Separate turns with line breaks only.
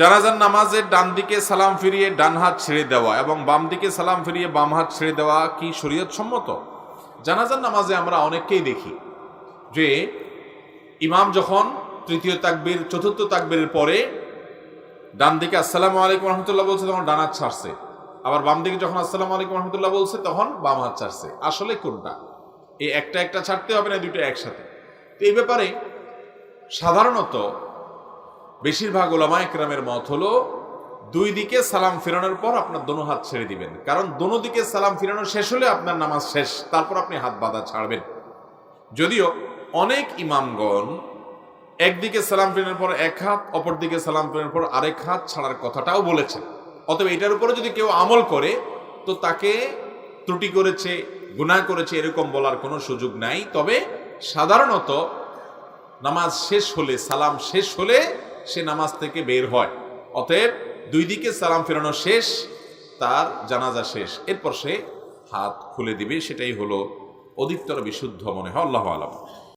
জানাজার নামাজের ডান দিকে সালাম ফিরিয়ে ডান হাত ছেড়ে দেওয়া এবং বাম দিকে সালাম ফিরিয়ে বাম হাত ছেড়ে দেওয়া কি শরীয়ত সম্মত জানাজার নামাজে আমরা অনেককেই দেখি যে ইমাম যখন তৃতীয় তাকবীর, চতুর্থ তাকবীরের পরে ডান দিকে আসসালামু আলাইকুম রহমতুল্লাহ বলছে, তখন ডান হাত ছাড়ছে। আবার বাম দিকে যখন আসসালামু আলাইকুম রহমতুল্লাহ বলছে, তখন বাম হাত ছাড়ছে। আসলে কোনটা? এই একটা একটা ছাড়তে হবে না দুটো একসাথে। তো এই ব্যাপারে সাধারণত বেশিরভাগ ওলামা একরামের মত হলো, দুই দিকে সালাম ফেরানোর পর আপনার দোনো হাত ছেড়ে দিবেন। কারণ দোনো দিকে সালাম ফেরানো শেষ হলে আপনার নামাজ শেষ, তারপর আপনি হাত বাঁধা ছাড়বেন। যদিও অনেক ইমামগণ একদিকে সালাম ফেরানোর পর এক হাত অপর দিকে সালাম ফেরানোর পর আরেক হাত ছাড়ার কথাটাও বলেছেন। অতএব এটার উপরে যদি কেউ আমল করে, তো তাকে ত্রুটি করেছে, গুনাহ করেছে, এরকম বলার কোনো সুযোগ নাই। তবে সাধারণত নামাজ শেষ হলে, সালাম শেষ হলে সে নামাজ থেকে বের হয়। অতএব দুই দিকে সালাম ফেরানো শেষ, তার জানাজা শেষ। এরপর সে হাত খুলে দিবে, সেটাই হলো অধিকতর বিশুদ্ধ মনে হয়, আল্লাহ আলম।